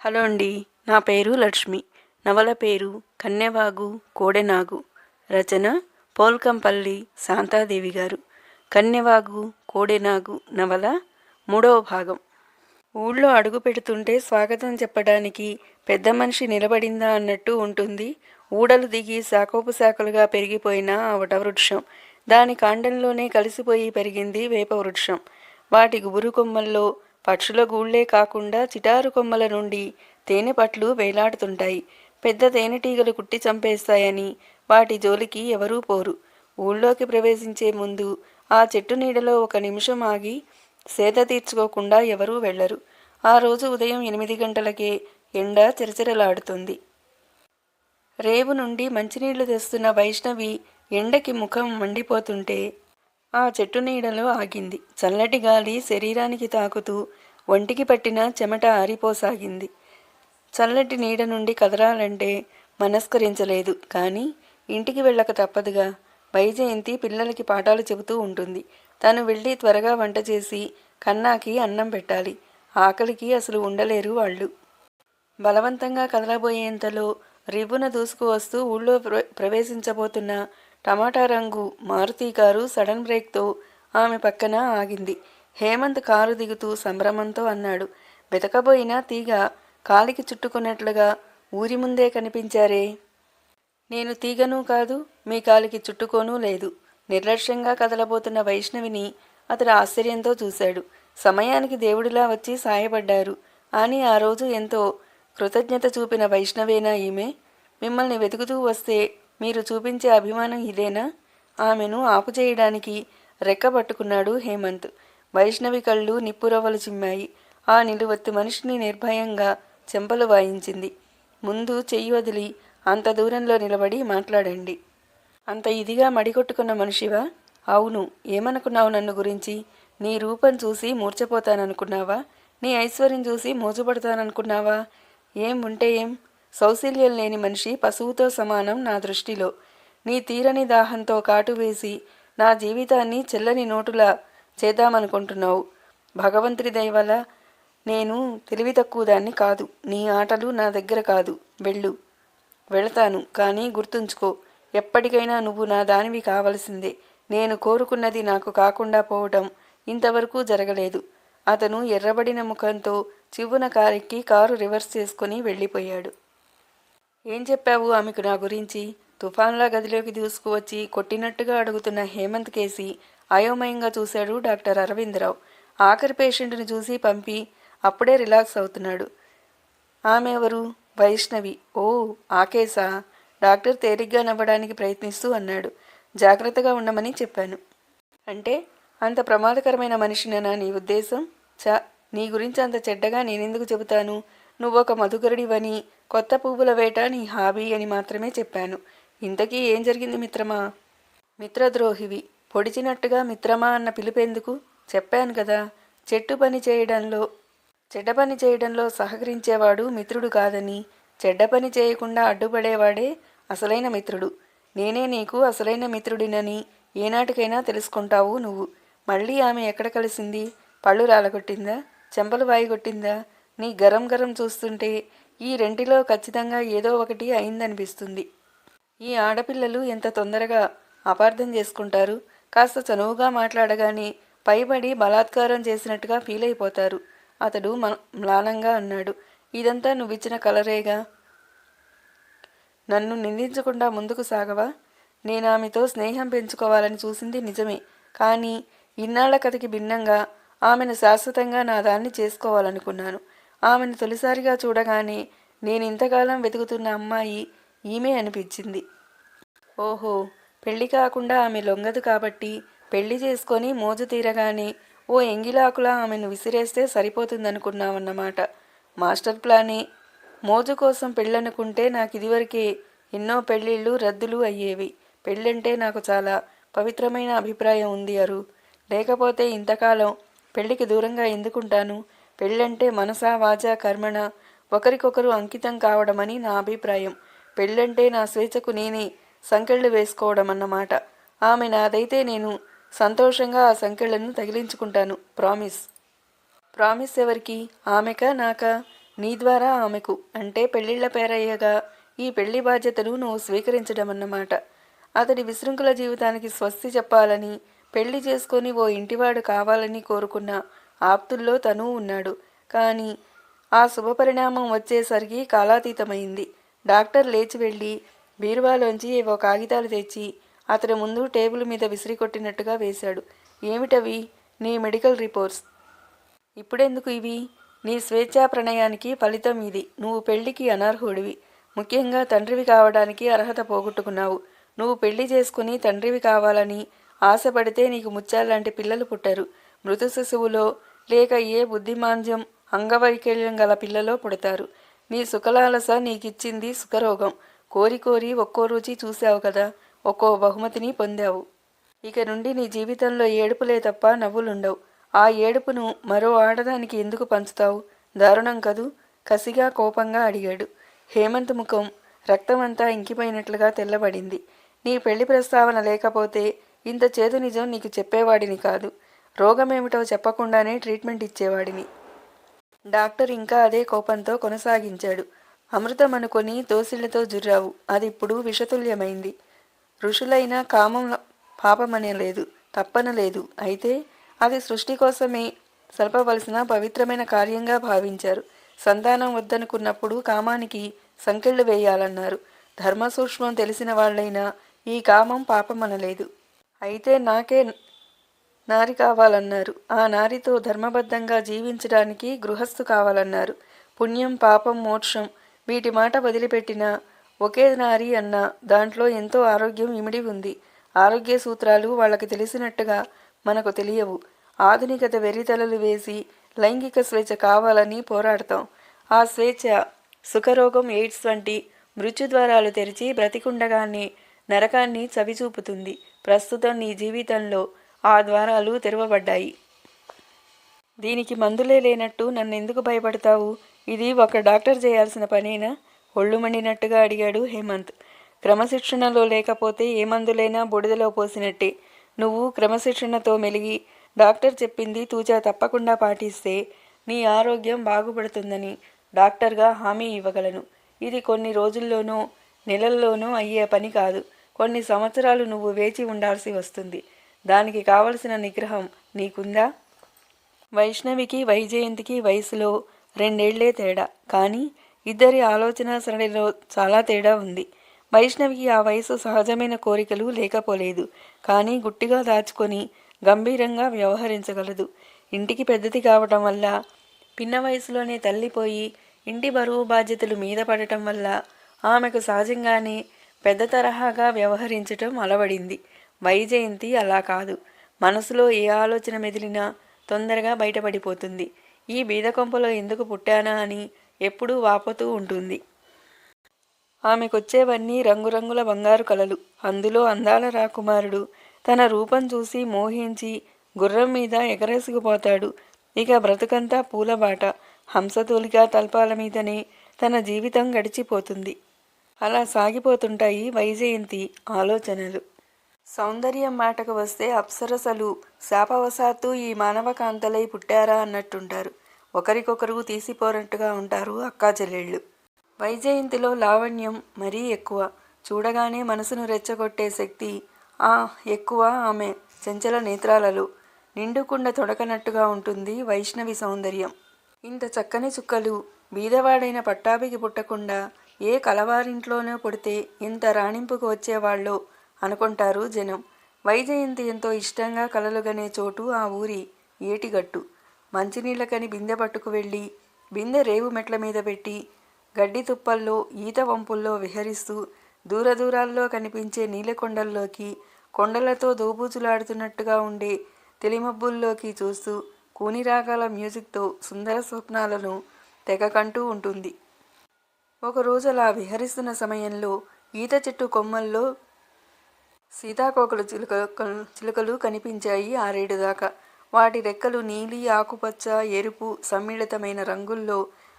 Hello అండి నా పేరు లక్ష్మి. నవల పేరు కన్నెవాగు కోడెనాగు. రచన పోల్కంపల్లి శాంతాదేవి గారు. కన్నెవాగు కోడెనాగు నవల మూడవ భాగం. ఊళ్ళో అడుగు పెడుతుంటే స్వాగతం చెప్పడానికి పెద్ద మనిషి నిలబడిందా అన్నట్టు ఉంటుంది. ఊడలు దిగి శాఖోపశాఖలుగా పెరిగిపోయిన ఆ వటవృక్షం. దాని కాండంలోనే కలిసిపోయి పెరిగింది వేప వృక్షం వాటి గుబురు కొమ్మల్లో పక్షుల గూళ్ళే కాకుండా చిటారు కొమ్మల నుండి తేనె పట్లు వేలాడుతుంటాయి. పెద్ద తేనెటీగలు కుట్టి చంపేస్తాయని వాటి జోలికి ఎవరూ పోరు. ఊళ్ళోకి ప్రవేశించే ముందు ఆ చెట్టు నీడలో ఒక నిమిషం ఆగి సేద తీర్చుకోకుండా ఎవరూ వెళ్ళరు. ఆ రోజు ఉదయం ఎనిమిది గంటలకే ఎండ చిరచిరలాడుతుంది. రేవు నుండి మంచినీళ్ళు తెస్తున్న వైష్ణవి ఎండకి ముఖం మండిపోతుంటే ఆ చెట్టు నీడలో ఆగింది. చల్లటి గాలి శరీరానికి తాకుతూ ఒంటికి పట్టిన చెమట ఆరిపోసాగింది. చల్లటి నీడ నుండి కదరాలంటే మనస్కరించలేదు. కానీ ఇంటికి వెళ్ళక తప్పదుగా. వైజయంతి పిల్లలకి పాఠాలు చెబుతూ ఉంటుంది. తను వెళ్ళి త్వరగా వంట చేసి కన్నాకి అన్నం పెట్టాలి. ఆకలికి అసలు ఉండలేరు వాళ్ళు. బలవంతంగా కదలబోయేంతలో రివ్వున దూసుకు వస్తూ ఊళ్ళో ప్రవేశించబోతున్న టమాటా రంగు మారుతి కారు సడన్ బ్రేక్తో ఆమె పక్కన ఆగింది. హేమంత్ కారు దిగుతూ సంభ్రమంతో అన్నాడు. వెతకబోయిన తీగ కాలికి చుట్టుకున్నట్లుగా ఊరి ముందే కనిపించారే. నేను తీగను కాదు మీ కాలికి చుట్టుకోనూ లేదు. నిర్లక్ష్యంగా కదలబోతున్న వైష్ణవిని అతడు ఆశ్చర్యంతో చూశాడు. సమయానికి దేవుడిలా వచ్చి సాయపడ్డారు. అని ఆ రోజు ఎంతో కృతజ్ఞత చూపిన వైష్ణవేనా ఈమె? మిమ్మల్ని వెతుకుతూ వస్తే మీరు చూపించే అభిమానం ఇదేనా? ఆమెను ఆపు చేయడానికి రెక్క పట్టుకున్నాడు హేమంత్. వైష్ణవి కళ్ళు నిప్పురవ్వలు చిమ్మాయి. ఆ నిలువత్తి మనిషిని నిర్భయంగా చెంపలు వాయించింది. ముందు చెయ్యి వదిలి అంత దూరంలో నిలబడి మాట్లాడండి. అంత ఇదిగా మడికొట్టుకున్న మనిషివా? అవును ఏమనుకున్నావు నన్ను గురించి? నీ రూపం చూసి మూర్చపోతాననుకున్నావా నీ ఐశ్వర్యం చూసి మోజుపడతాననుకున్నావా? ఏం ఉంటే ఏం? సౌశల్యం లేని మనిషి పశువుతో సమానం నా దృష్టిలో. నీ తీరని దాహంతో కాటు వేసి నా జీవితాన్ని చెల్లని నోటులా చేద్దామనుకుంటున్నావు. భగవంతుడి దయ నేను తెలివి తక్కువ దాన్ని కాదు. నీ ఆటలు నా దగ్గర కాదు. వెళ్ళు. వెళతాను కానీ గుర్తుంచుకో ఎప్పటికైనా నువ్వు నా దానివి కావలసిందే. నేను కోరుకున్నది నాకు కాకుండా పోవటం ఇంతవరకు జరగలేదు. అతను ఎర్రబడిన ముఖంతో చివ్వున కారెక్కి కారు రివర్స్ చేసుకుని వెళ్ళిపోయాడు. ఏం చెప్పావు ఆమెకు నా గురించి? తుఫాన్లా గదిలోకి దూసుకువచ్చి కొట్టినట్టుగా అడుగుతున్న హేమంత్ కేసి అయోమయంగా చూశాడు డాక్టర్ అరవిందరావు. ఆఖరి పేషెంట్ని చూసి పంపి అప్పుడే రిలాక్స్ అవుతున్నాడు. ఆమె ఎవరు? వైష్ణవి. ఓ ఆకేసా డాక్టర్ తేలిగ్గా నవ్వడానికి ప్రయత్నిస్తూ అన్నాడు. జాగ్రత్తగా ఉండమని చెప్పాను. అంటే అంత ప్రమాదకరమైన మనిషినేనా నీ ఉద్దేశం? చ నీ గురించి అంత చెడ్డగా నేనెందుకు చెబుతాను? నువ్వొక మధుకరుడివని కొత్త పువ్వుల వేట నీ హాబీ అని మాత్రమే చెప్పాను. ఇంతకీ ఏం జరిగింది మిత్రమా? మిత్రద్రోహివి పొడిచినట్టుగా మిత్రమా అన్న పిలుపెందుకు? చెప్పాను కదా చెట్టు పని చేయడంలో చెడ్డ పని చేయడంలో సహకరించేవాడు మిత్రుడు కాదని చెడ్డ పని చేయకుండా అడ్డుపడేవాడే అసలైన మిత్రుడు. నేనే నీకు అసలైన మిత్రుడినని ఏనాటికైనా తెలుసుకుంటావు నువ్వు. మళ్ళీ ఆమె ఎక్కడ కలిసింది? పళ్ళు రాలగొట్టిందా? చెంపలు వాయిగొట్టిందా? నీ గరం గరం చూస్తుంటే ఈ రెంటిలో ఖచ్చితంగా ఏదో ఒకటి అయిందనిపిస్తుంది. ఈ ఆడపిల్లలు ఎంత తొందరగా అపార్థం చేసుకుంటారు? కాస్త చనువుగా మాట్లాడగానే పైబడి బలాత్కారం చేసినట్టుగా ఫీల్ అయిపోతారు. అతడు మ్లానంగా అన్నాడు. ఇదంతా నువ్విచ్చిన కలరేగా? నన్ను నిందించకుండా ముందుకు సాగవా? నేను ఆమెతో స్నేహం పెంచుకోవాలని చూసింది నిజమే. కానీ ఇన్నాళ్ళ కథకి భిన్నంగా ఆమెను శాశ్వతంగా నా దాన్ని చేసుకోవాలనుకున్నాను. ఆమెను తొలిసారిగా చూడగానే నేను ఇంతకాలం వెతుకుతున్న అమ్మాయి ఈమె అనిపించింది. ఓహో పెళ్ళి కాకుండా ఆమె లొంగదు కాబట్టి పెళ్ళి చేసుకొని మోజు తీరగానే ఓ ఎంగిలాకులా ఆమెను విసిరేస్తే సరిపోతుందనుకున్నామన్నమాట. మాస్టర్ ప్లానే మోజు కోసం పెళ్ళనుకుంటే నాకు ఇదివరకే ఎన్నో పెళ్ళిళ్ళు రద్దులు అయ్యేవి. పెళ్ళంటే నాకు చాలా పవిత్రమైన అభిప్రాయం ఉంది అరు. లేకపోతే ఇంతకాలం పెళ్ళికి దూరంగా ఎందుకుంటాను? పెళ్ళంటే మనసా వాచా కర్మణ ఒకరికొకరు అంకితం కావడమని నా అభిప్రాయం. పెళ్ళంటే నా స్వేచ్ఛకు నేనే సంకెళ్ళు వేసుకోవడం అన్నమాట ఆమె నాదైతే నేను సంతోషంగా ఆ సంకెళ్ళను తగిలించుకుంటాను. ప్రామిస్. ప్రామిస్ ఎవరికి? ఆమెకా నాకా? నీ ద్వారా ఆమెకు. అంటే పెళ్ళిళ్ళ పేరయ్యగా ఈ పెళ్ళి బాధ్యతను నువ్వు స్వీకరించడం అన్నమాట అతడి విశృంఖల జీవితానికి స్వస్తి చెప్పాలని పెళ్ళి చేసుకొని ఓ ఇంటివాడు కావాలని కోరుకున్న ఆప్తుల్లో తను ఉన్నాడు. కానీ ఆ శుభపరిణామం వచ్చేసరికి కాలాతీతమైంది. డాక్టర్ లేచి వెళ్ళి బీరువాలోంచి ఏవో కాగితాలు తెచ్చి అతని ముందు టేబుల్ మీద విసిరి కొట్టినట్టుగా వేశాడు. ఏమిటవి? నీ మెడికల్ రిపోర్ట్స్. ఇప్పుడెందుకు ఇవి? నీ స్వేచ్ఛా ప్రణయానికి ఫలితం ఇది. నువ్వు పెళ్ళికి అనర్హుడివి. ముఖ్యంగా తండ్రివి కావడానికి అర్హత పోగొట్టుకున్నావు. నువ్వు పెళ్ళి చేసుకుని తండ్రివి కావాలని ఆశపడితే నీకు ముత్యాలాంటి పిల్లలు పుట్టారు. మృతు శిశువులో లేక ఏ బుద్ధిమాంద్యం అంగవైకల్యం గల పిల్లలో పుడతారు. నీ సుఖలాలస నీకిచ్చింది సుఖరోగం. కోరి కోరి ఒక్కో రుచి చూశావు కదా ఒక్కో బహుమతిని పొందావు. ఇక నుండి నీ జీవితంలో ఏడుపులే తప్ప నవ్వులుండవు. ఆ ఏడుపును మరో ఆడదానికి ఎందుకు పంచుతావు? దారుణం కదూ? కసిగా కోపంగా అడిగాడు. హేమంత్ ముఖం రక్తమంతా ఇంకిపోయినట్లుగా తెల్లబడింది. నీ పెళ్ళి ప్రస్తావన లేకపోతే ఇంత చేదు నిజం నీకు చెప్పేవాడిని కాదు. రోగమేమిటో చెప్పకుండానే ట్రీట్మెంట్ ఇచ్చేవాడిని. డాక్టర్ ఇంకా అదే కోపంతో కొనసాగించాడు. అమృతం అనుకొని దోసిళ్ళతో జుర్రావు. అది ఇప్పుడు విషతుల్యమైంది. ఋషులైన కామం పాపమనలేదు తప్పనలేదు అయితే అది సృష్టి కోసమే సల్పవలసిన పవిత్రమైన కార్యంగా భావించారు. సంతానం వద్దనుకున్నప్పుడు కామానికి సంకెళ్ళు వేయాలన్నారు. ధర్మసూక్ష్మం తెలిసిన వాళ్ళైనా ఈ కామం పాపమనలేదు. అయితే నాకే నారి కావాలన్నారు. ఆ నారితో ధర్మబద్ధంగా జీవించడానికి గృహస్థు కావాలన్నారు. పుణ్యం పాపం మోక్షం. వీటి మాట వదిలిపెట్టిన ఒకే నారి అన్న దాంట్లో ఎంతో ఆరోగ్యం ఇమిడి ఉంది. ఆరోగ్య సూత్రాలు వాళ్ళకి తెలిసినట్టుగా మనకు తెలియవు. ఆధునికత వెర్రితలలు వేసి లైంగిక స్వేచ్ఛ కావాలని పోరాడతాం. ఆ స్వేచ్ఛ సుఖరోగం ఎయిడ్స్ వంటి మృత్యుద్వారాలు తెరిచి బ్రతికుండగానే నరకాన్ని చవిచూపుతుంది. ప్రస్తుతం నీ జీవితంలో ఆ ద్వారాలు తెరవబడ్డాయి. దీనికి మందులే లేనట్టు నన్ను ఎందుకు భయపడతావు? ఇది ఒక డాక్టర్ చేయాల్సిన పనేనా? ఒళ్ళు మండినట్టుగా అడిగాడు హేమంత్. క్రమశిక్షణలో లేకపోతే ఏ మందులైనా బుడిదలో పోసినట్టే. నువ్వు క్రమశిక్షణతో మెలిగి డాక్టర్ చెప్పింది తూచా తప్పకుండా పాటిస్తే నీ ఆరోగ్యం బాగుపడుతుందని డాక్టర్గా హామీ ఇవ్వగలను. ఇది కొన్ని రోజుల్లోనో నెలల్లోనో అయ్యే పని కాదు. కొన్ని సంవత్సరాలు నువ్వు వేచి ఉండాల్సి వస్తుంది. దానికి కావలసిన నిగ్రహం నీకుందా? వైష్ణవికి వైజయంతికి వయసులో రెండేళ్ళే తేడా. కానీ ఇద్దరి ఆలోచన సరళిలో చాలా తేడా ఉంది. వైష్ణవికి ఆ వయసు సహజమైన కోరికలు లేకపోలేదు. కానీ గుట్టిగా దాచుకొని గంభీరంగా వ్యవహరించగలదు. ఇంటికి పెద్దది కావటం వల్ల పిన్న వయసులోనే తల్లిపోయి ఇంటి బరువు బాధ్యతలు మీద పడటం వల్ల ఆమెకు సహజంగానే పెద్ద తరహాగా వ్యవహరించటం అలవడింది. వైజయంతి అలా కాదు. మనసులో ఏ ఆలోచన మెదిలినా తొందరగా బయటపడిపోతుంది. ఈ బీదకొంపలో ఎందుకు పుట్టానా అని ఎప్పుడూ వాపోతూ ఉంటుంది. ఆమెకొచ్చేవన్నీ రంగురంగుల బంగారు కలలు. అందులో అందాల రాకుమారుడు తన రూపం చూసి మోహించి గుర్రం మీద ఎగరేసుకుపోతాడు. ఇక బ్రతుకంతా పూలబాట. హంసతూలిగా తల్పాల మీదనే తన జీవితం గడిచిపోతుంది. అలా సాగిపోతుంటాయి వైజయంతి ఆలోచనలు. సౌందర్యం మాటకు వస్తే అప్సరసలు శాపవశాత్తు ఈ మానవ కాంతలై పుట్టారా అన్నట్టుంటారు. ఒకరికొకరు తీసిపోనట్టుగా ఉంటారు అక్కా చెల్లెళ్ళు. వైజయంతిలో లావణ్యం మరీ ఎక్కువ. చూడగానే మనసును రెచ్చగొట్టే శక్తి ఆ ఎక్కువ ఆమె చెంచల నేత్రాలలో. నిండుకుండ తొడకనట్టుగా ఉంటుంది వైష్ణవి సౌందర్యం. ఇంత చక్కని చుక్కలు బీదవాడైన పట్టాభికి పుట్టకుండా ఏ కలవారింట్లోనో పుడితే ఇంత రాణింపుకు వచ్చేవాళ్ళో అనుకుంటారు జనం. వైజయంతి ఎంతో ఇష్టంగా కలలుగనే చోటు ఆ ఊరి ఏటిగట్టు. మంచినీళ్ళకని బిందె పట్టుకు వెళ్ళి బిందె రేవు మెట్ల మీద పెట్టి గడ్డి తుప్పల్లో ఈత వంపుల్లో విహరిస్తూ దూర దూరాల్లో కనిపించే నీలకొండల్లోకి కొండలతో దోబూచులాడుతున్నట్టుగా ఉండే తెలిమబ్బుల్లోకి చూస్తూ కూనిరాగాల మ్యూజిక్తో సుందర స్వప్నాలను తెగకంటూ ఉంటుంది. ఒకరోజు అలా విహరిస్తున్న సమయంలో ఈత చెట్టు కొమ్మల్లో సీతాకోకలు చిలుక చిలుకలు కనిపించాయి ఆరేడు దాకా. వాటి రెక్కలు నీలి ఆకుపచ్చ ఎరుపు సమ్మిళితమైన రంగుల్లో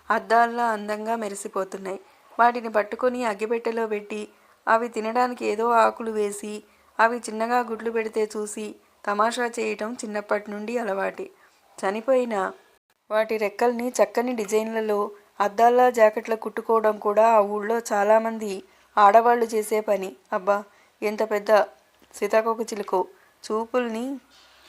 అద్దాల్లా అందంగా మెరిసిపోతున్నాయి. వాటిని పట్టుకొని అగ్గిపెట్టెలో పెట్టి అవి తినడానికి ఏదో ఆకులు వేసి అవి చిన్నగా గుడ్లు పెడితే చూసి తమాషా చేయటం చిన్నప్పటి నుండి అలవాటే. చనిపోయిన వాటి రెక్కల్ని చక్కని డిజైన్లలో అద్దాల్లా జాకెట్లు కుట్టుకోవడం కూడా ఆ ఊళ్ళో చాలామంది ఆడవాళ్ళు చేసే పని. అబ్బా! ఎంత పెద్ద సీతాకోక చిలుకు? చూపుల్ని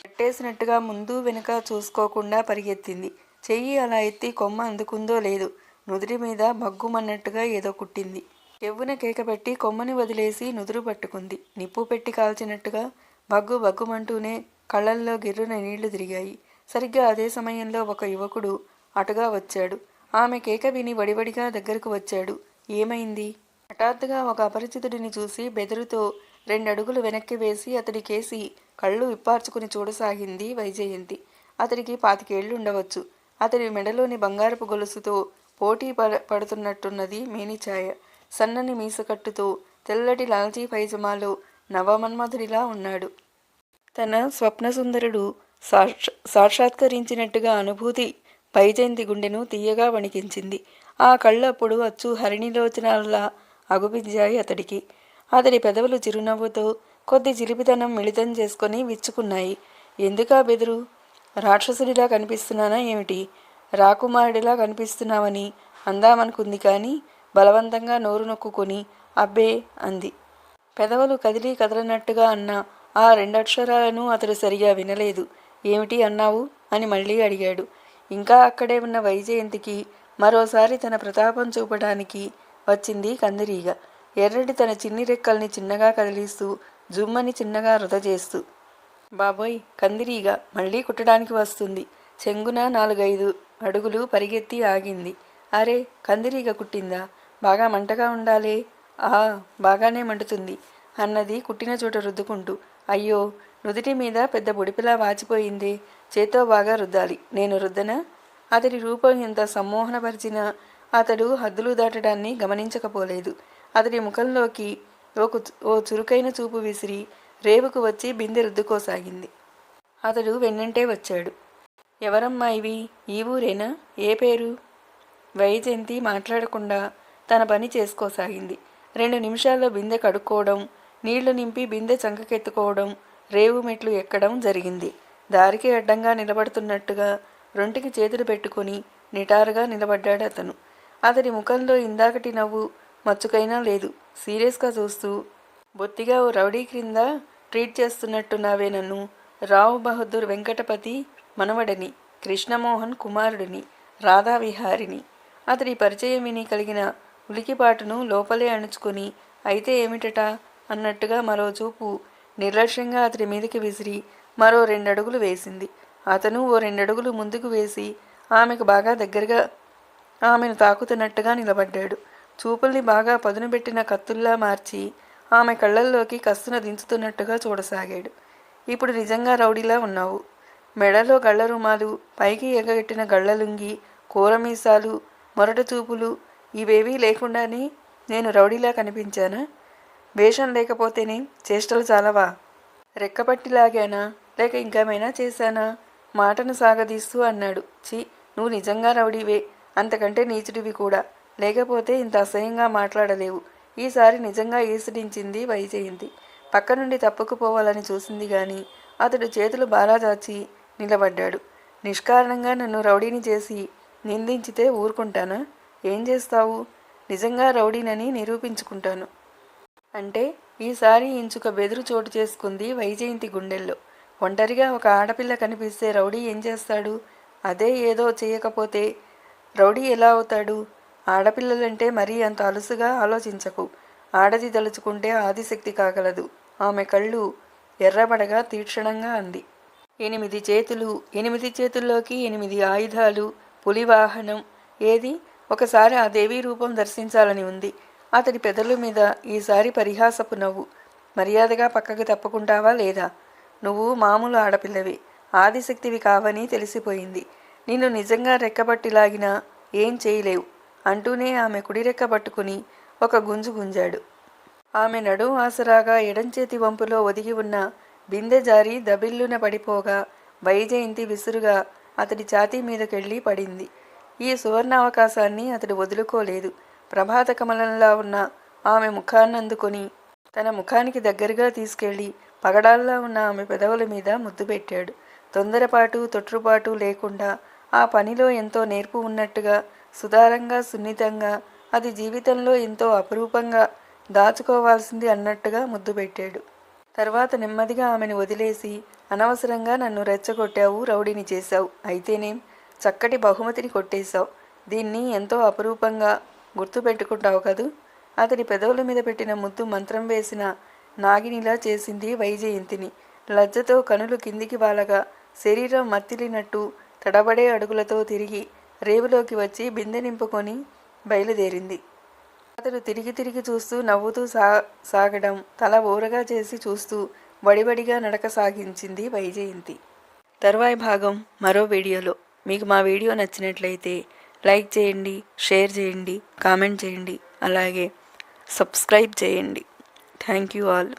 కట్టేసినట్టుగా ముందు వెనుక చూసుకోకుండా పరిగెత్తింది. చెయ్యి అలా ఎత్తి కొమ్మ అందుకుందో లేదు. నుదిరి మీద మగ్గుమన్నట్టుగా ఏదో కుట్టింది. ఎవ్వున కేక పెట్టి కొమ్మని వదిలేసి నుదురు పట్టుకుంది. నిప్పు పెట్టి కాల్చినట్టుగా బగ్గు బగ్గుమంటూనే కళ్ళల్లో గిర్రున నీళ్ళు తిరిగాయి. సరిగ్గా అదే సమయంలో ఒక యువకుడు అటుగా వచ్చాడు. ఆమె కేక విని వడివడిగా దగ్గరకు వచ్చాడు. ఏమైంది? హఠాత్తుగా ఒక అపరిచితుడిని చూసి బెదురుతో రెండడుగులు వెనక్కి వేసి అతడి కేసి కళ్ళు విప్పార్చుకుని చూడసాగింది వైజయంతి. అతడికి పాతికేళ్ళు ఉండవచ్చు. అతడి మెడలోని బంగారపు గొలుసుతో పోటీ పడ పడుతున్నట్టున్నది మేనిఛాయ. సన్నని మీసకట్టుతో తెల్లటి లాల్చీ పైజమాలో నవమన్మధుడిలా ఉన్నాడు. తన స్వప్నసుందరుడు సాక్ష సాక్షాత్కరించినట్టుగా అనుభూతి పైజయంతి గుండెను తీయగా వణికించింది. ఆ కళ్ళప్పుడు అచ్చు హరిణిలోచనాల్లా అగుపించాయి అతడికి. అతడి పెదవులు చిరునవ్వుతో కొద్ది జిలిపితనం మిళితం చేసుకొని విచ్చుకున్నాయి. ఎందుకా బెదురు? రాక్షసుడిలా కనిపిస్తున్నానా ఏమిటి? రాకుమారుడిలా కనిపిస్తున్నావని అందామనుకుంది కానీ బలవంతంగా నోరు నొక్కుకొని అబ్బే అంది. పెదవులు కదిలి కదలనట్టుగా అన్న ఆ రెండక్షరాలను అతడు సరిగా వినలేదు. ఏమిటి అన్నావు? అని మళ్ళీ అడిగాడు. ఇంకా అక్కడే ఉన్న వైజయంతికి మరోసారి తన ప్రతాపం చూపడానికి వచ్చింది కందిరీగ. ఎర్రటి తన చిన్ని రెక్కల్ని చిన్నగా కదిలిస్తూ జుమ్మని చిన్నగా వృధ చేస్తూ. బాబోయ్ కందిరీగ మళ్ళీ కుట్టడానికి వస్తుంది. చెంగున నాలుగైదు అడుగులు పరిగెత్తి ఆగింది. అరే కందిరీగ కుట్టిందా? బాగా మంటగా ఉండాలే. ఆ బాగానే మండుతుంది అన్నది కుట్టిన చోట రుద్దుకుంటూ. అయ్యో నుదుటి మీద పెద్ద బుడిపిలా వాచిపోయిందే. చేతో బాగా రుద్దాలి. నేను రుద్దనా? అతడి రూపం ఎంత సమ్మోహనపరిచినా అతడు హద్దులు దాటడాన్ని గమనించకపోలేదు. అతడి ముఖంలోకి ఒక ఓ చురుకైన చూపు విసిరి రేవుకు వచ్చి బిందె రుద్దుకోసాగింది. అతడు వెన్నంటే వచ్చాడు. ఎవరమ్మా ఇవి? ఈ ఊరేనా? ఏ పేరు? వైజయంతి మాట్లాడకుండా తన పని చేసుకోసాగింది. రెండు నిమిషాల్లో బిందె కడుక్కోవడం నీళ్ళు నింపి బిందె చంకకెత్తుకోవడం రేవు మెట్లు ఎక్కడం జరిగింది. దారికి అడ్డంగా నిలబడుతున్నట్టుగా రొంటికి చేతులు పెట్టుకుని నిటారుగా నిలబడ్డాడు అతను అతడి ముఖంలో ఇందాకటి నవ్వు మచ్చుకైనా లేదు. సీరియస్గా చూస్తూ బొత్తిగా ఓ రౌడీ క్రింద ట్రీట్ చేస్తున్నట్టున్నావే నన్ను. రావు బహదూర్ వెంకటపతి మనవడని కృష్ణమోహన్ కుమారుడిని రాధా విహారిని. అతడి పరిచయం విని కలిగిన ఉలికిపాటును లోపలే అణుచుకొని అయితే ఏమిటట? అన్నట్టుగా మరో చూపు నిర్లక్ష్యంగా అతడి మీదకి విసిరి మరో రెండడుగులు వేసింది. అతను ఓ రెండడుగులు ముందుకు వేసి ఆమెకు బాగా దగ్గరగా ఆమెను తాకుతున్నట్టుగా నిలబడ్డాడు. చూపుల్ని బాగా పదును పెట్టిన కత్తుల్లా మార్చి ఆమె కళ్ళల్లోకి కస్తున దించుతున్నట్టుగా చూడసాగాడు. ఇప్పుడు నిజంగా రౌడీలా ఉన్నావు. మెడలో గళ్ళ రుమాలు పైకి ఎగగట్టిన గళ్ళలుంగి కూరమీసాలు మొరట చూపులు ఇవేవీ లేకుండానే నేను రౌడీలా కనిపించానా? వేషం లేకపోతేనే చేష్టలు చాలవా? రెక్కపట్టి లాగానా? లేక ఇంకేమైనా చేశానా? మాటను సాగదీస్తూ అన్నాడు. చి నువ్వు నిజంగా రౌడీవే. అంతకంటే నీచుడివి కూడా. లేకపోతే ఇంత అసహ్యంగా మాట్లాడలేవు. ఈసారి నిజంగా ఈసడించింది వైజయంతి. పక్క నుండి తప్పుకుపోవాలని చూసింది గాని అతడు చేతులు బారాదాచి నిలబడ్డాడు. నిష్కారణంగా నన్ను రౌడీని చేసి నిందించితే ఊరుకుంటానా? ఏం చేస్తావు? నిజంగా రౌడీనని నిరూపించుకుంటాను. అంటే ఈసారి ఇంచుక బెదురు చోటు చేసుకుంది వైజయంతి గుండెల్లో. ఒంటరిగా ఒక ఆడపిల్ల కనిపిస్తే రౌడీ ఏం చేస్తాడు? అదే ఏదో చేయకపోతే రౌడీ ఎలా అవుతాడు? ఆడపిల్లలంటే మరీ అంత అలుసుగా ఆలోచించకు. ఆడది తలుచుకుంటే ఆదిశక్తి కాగలదు. ఆమె కళ్ళు ఎర్రబడగా తీక్షణంగా అంది. ఎనిమిది చేతులు ఎనిమిది చేతుల్లోకి ఎనిమిది ఆయుధాలు పులివాహనం ఏది? ఒకసారి ఆ దేవీ రూపం దర్శించాలని ఉంది. అతడి పెదల మీద ఈసారి పరిహాసపు నవ్వు. మర్యాదగా పక్కకు తప్పుకుంటావా లేదా? నువ్వు మామూలు ఆడపిల్లవి. ఆదిశక్తివి కావని తెలిసిపోయింది. నిన్ను నిజంగా రెక్కబట్టి లాగినా ఏం చేయలేవు అంటూనే ఆమె కుడి రెక్క పట్టుకుని ఒక గుంజు గుంజాడు. ఆమె నడుం ఆసరాగా ఎడంచేతి వంపులో ఒదిగి ఉన్న బిందె జారి దబిల్లున పడిపోగా వైజయంతి విసురుగా అతడి ఛాతీ మీదకెళ్ళి పడింది. ఈ సువర్ణ అవకాశాన్ని అతడు వదులుకోలేదు. ప్రభాత కమలంలా ఉన్న ఆమె ముఖాన్నందుకొని తన ముఖానికి దగ్గరగా తీసుకెళ్ళి పగడాల్లా ఉన్న ఆమె పెదవుల మీద ముద్దు పెట్టాడు. తొందరపాటు తొట్రుపాటు లేకుండా ఆ పనిలో ఎంతో నేర్పు ఉన్నట్టుగా సుదారంగా సున్నితంగా అది జీవితంలో ఎంతో అపురూపంగా దాచుకోవాల్సింది అన్నట్టుగా ముద్దు పెట్టాడు. తర్వాత నెమ్మదిగా ఆమెను వదిలేసి అనవసరంగా నన్ను రెచ్చగొట్టావు రౌడీని చేశావు. అయితేనేం? చక్కటి బహుమతిని కొట్టేశావు. దీన్ని ఎంతో అపురూపంగా గుర్తుపెట్టుకుంటావు కదూ? అతడి పెదవుల మీద పెట్టిన ముద్దు మంత్రం వేసిన నాగినిలా చేసింది వైజయంతిని. లజ్జతో కనులు కిందికి వాలగా శరీరం మత్తిలినట్టు తడబడే అడుగులతో తిరిగి రేవులోకి వచ్చి బిందె నింపుకొని బయలుదేరింది. అతడు తిరిగి తిరిగి చూస్తూ నవ్వుతూ సా సాగడం తల ఊరగా చేసి చూస్తూ వడివడిగా నడక సాగించింది వైజయంతి. తరువాయి భాగం మరో వీడియోలో. మీకు మా వీడియో నచ్చినట్లయితే లైక్ చేయండి షేర్ చేయండి కామెంట్ చేయండి అలాగే సబ్స్క్రైబ్ చేయండి. Thank you all.